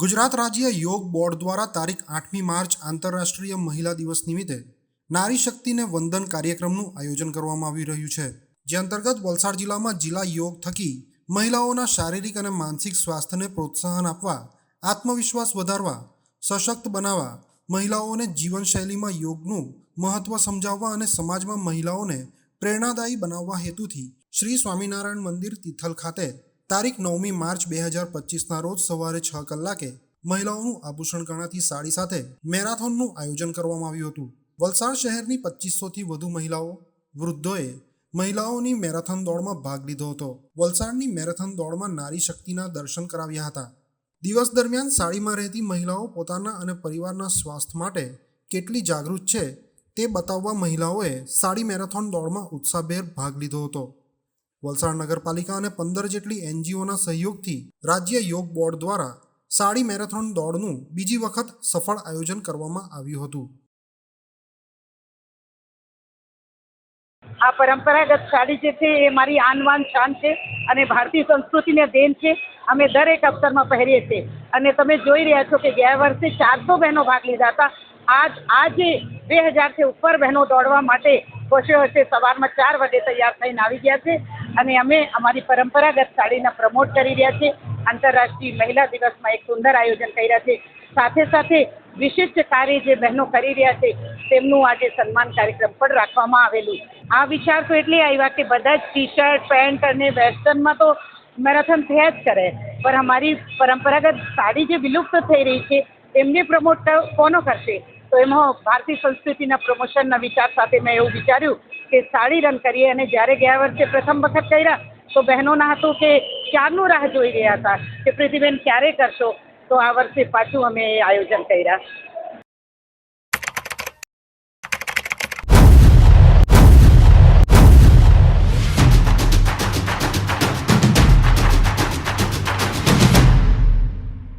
ગુજરાત રાજ્ય યોગ બોર્ડ દ્વારા તારીખ આઠમી માર્ચ આંતરરાષ્ટ્રીય મહિલા દિવસ નિમિત્તે નારી શક્તિને વંદન કાર્યક્રમનું આયોજન કરવામાં આવી રહ્યું છે, જે અંતર્ગત વલસાડ જિલ્લામાં જિલ્લા યોગ થકી મહિલાઓના શારીરિક અને માનસિક સ્વાસ્થ્યને પ્રોત્સાહન આપવા, આત્મવિશ્વાસ વધારવા, સશક્ત બનાવવા, મહિલાઓને જીવનશૈલીમાં યોગનું મહત્વ સમજાવવા અને સમાજમાં મહિલાઓને પ્રેરણાદાયી બનાવવા હેતુથી શ્રી સ્વામિનારાયણ મંદિર તિથલ ખાતે તારીખ નવમી માર્ચ બે હજાર પચીસના રોજ સવારે છ કલાકે મહિલાઓનું આભૂષણ ગણાતી સાડી સાથે મેરાથોનનું આયોજન કરવામાં આવ્યું હતું. વલસાડ શહેરની પચીસોથી વધુ મહિલાઓ, વૃદ્ધોએ મહિલાઓની મેરેથોન દોડમાં ભાગ લીધો હતો. વલસાડની મેરેથોન દોડમાં નારી શક્તિના દર્શન કરાવ્યા હતા. દિવસ દરમિયાન સાડીમાં રહેતી મહિલાઓ પોતાના અને પરિવારના સ્વાસ્થ્ય માટે કેટલી જાગૃત છે તે બતાવવા મહિલાઓએ સાડી મેરેથોન દોડમાં ઉત્સાહભેર ભાગ લીધો હતો. વલસાડ નગરપાલિકા અને પંદર જેટલી એનજીઓના સહયોગથી રાજ્ય યોગ બોર્ડ દ્વારા સાડી મેરેથોન દોડનું બીજી વખત સફળ આયોજન કરવામાં આવ્યું હતું. આ પરંપરાગત સાડી જે છે એ મારી આનવાન શાન છે અને ભારતીય સંસ્કૃતિને દેન છે. અમે દરેક અવસરમાં પહેરીએ છીએ. અને તમે જોઈ રહ્યા છો કે ગયા વર્ષે ચારસો બહેનો ભાગ લીધા હતા. આજ, આજે બે હજારથી ઉપર બહેનો દોડવા માટે વર્ષે વર્ષે સવારમાં ચાર વાગે તૈયાર થઈને આવી ગયા છે. અને અમે અમારી પરંપરાગત સાડીના પ્રમોટ કરી રહ્યા છીએ. આંતરરાષ્ટ્રીય મહિલા દિવસમાં એક સુંદર આયોજન કર્યા છે. સાથે સાથે વિશિષ્ટ કાર્ય જે બહેનો કરી રહ્યા છે, તેમનું આજે સન્માન કાર્યક્રમ પણ રાખવામાં આવેલું. આ વિચાર તો એટલે આવ્યા કે બધા જ ટી શર્ટ પેન્ટ અને વેસ્ટર્નમાં તો મેરેથોન થયા જ કરે. પણ અમારી પરંપરાગત સાડી જે વિલુપ્ત થઈ રહી છે તેમને પ્રમોટ કોનો કરશે? તો એમાં ભારતીય સંસ્કૃતિના પ્રમોશનના વિચાર સાથે મેં એવું વિચાર્યું કે સાડી રન કરીએ અને જ્યારે ગયા વર્ષે પ્રથમ વખત કર્યા, તો બહેનોના હતું કે ક્યારનું રાહ જોઈ રહ્યા હતા કે પ્રીતિબેન ક્યારે કરશો? તો આ વર્ષે પાછું અમે આયોજન કર્યા.